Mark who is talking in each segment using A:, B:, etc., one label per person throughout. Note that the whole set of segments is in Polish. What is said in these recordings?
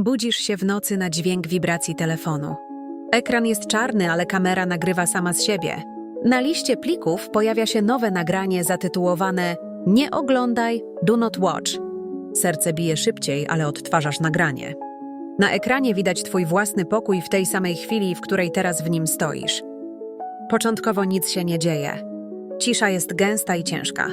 A: Budzisz się w nocy na dźwięk wibracji telefonu. Ekran jest czarny, ale kamera nagrywa sama z siebie. Na liście plików pojawia się nowe nagranie zatytułowane Nie oglądaj, do not watch. Serce bije szybciej, ale odtwarzasz nagranie. Na ekranie widać twój własny pokój w tej samej chwili, w której teraz w nim stoisz. Początkowo nic się nie dzieje. Cisza jest gęsta i ciężka.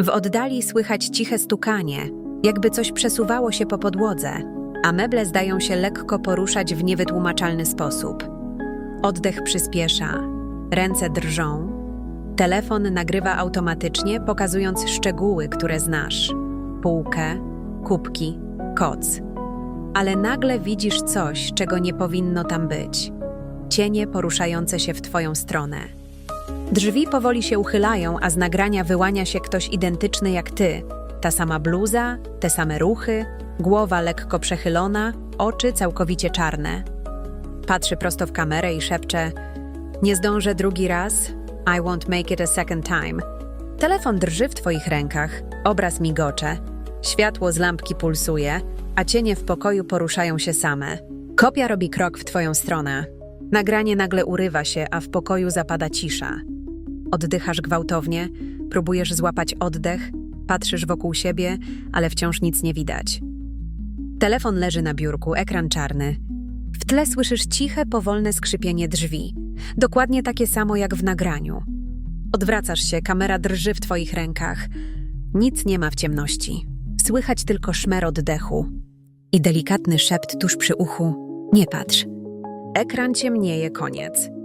A: W oddali słychać ciche stukanie, jakby coś przesuwało się po podłodze, a meble zdają się lekko poruszać w niewytłumaczalny sposób. Oddech przyspiesza, ręce drżą. Telefon nagrywa automatycznie, pokazując szczegóły, które znasz: półkę, kubki, koc. Ale nagle widzisz coś, czego nie powinno tam być. Cienie poruszające się w twoją stronę. Drzwi powoli się uchylają, a z nagrania wyłania się ktoś identyczny jak ty. Ta sama bluza, te same ruchy, głowa lekko przechylona, oczy całkowicie czarne. Patrzy prosto w kamerę i szepcze: Nie zdążę drugi raz. I won't make it a second time. Telefon drży w twoich rękach, obraz migocze, światło z lampki pulsuje, a cienie w pokoju poruszają się same. Kopia robi krok w twoją stronę. Nagranie nagle urywa się, a w pokoju zapada cisza. Oddychasz gwałtownie, próbujesz złapać oddech, patrzysz wokół siebie, ale wciąż nic nie widać. Telefon leży na biurku, ekran czarny. W tle słyszysz ciche, powolne skrzypienie drzwi. Dokładnie takie samo jak w nagraniu. Odwracasz się, kamera drży w twoich rękach. Nic nie ma w ciemności. Słychać tylko szmer oddechu i delikatny szept tuż przy uchu. Nie patrz. Ekran ciemnieje, koniec.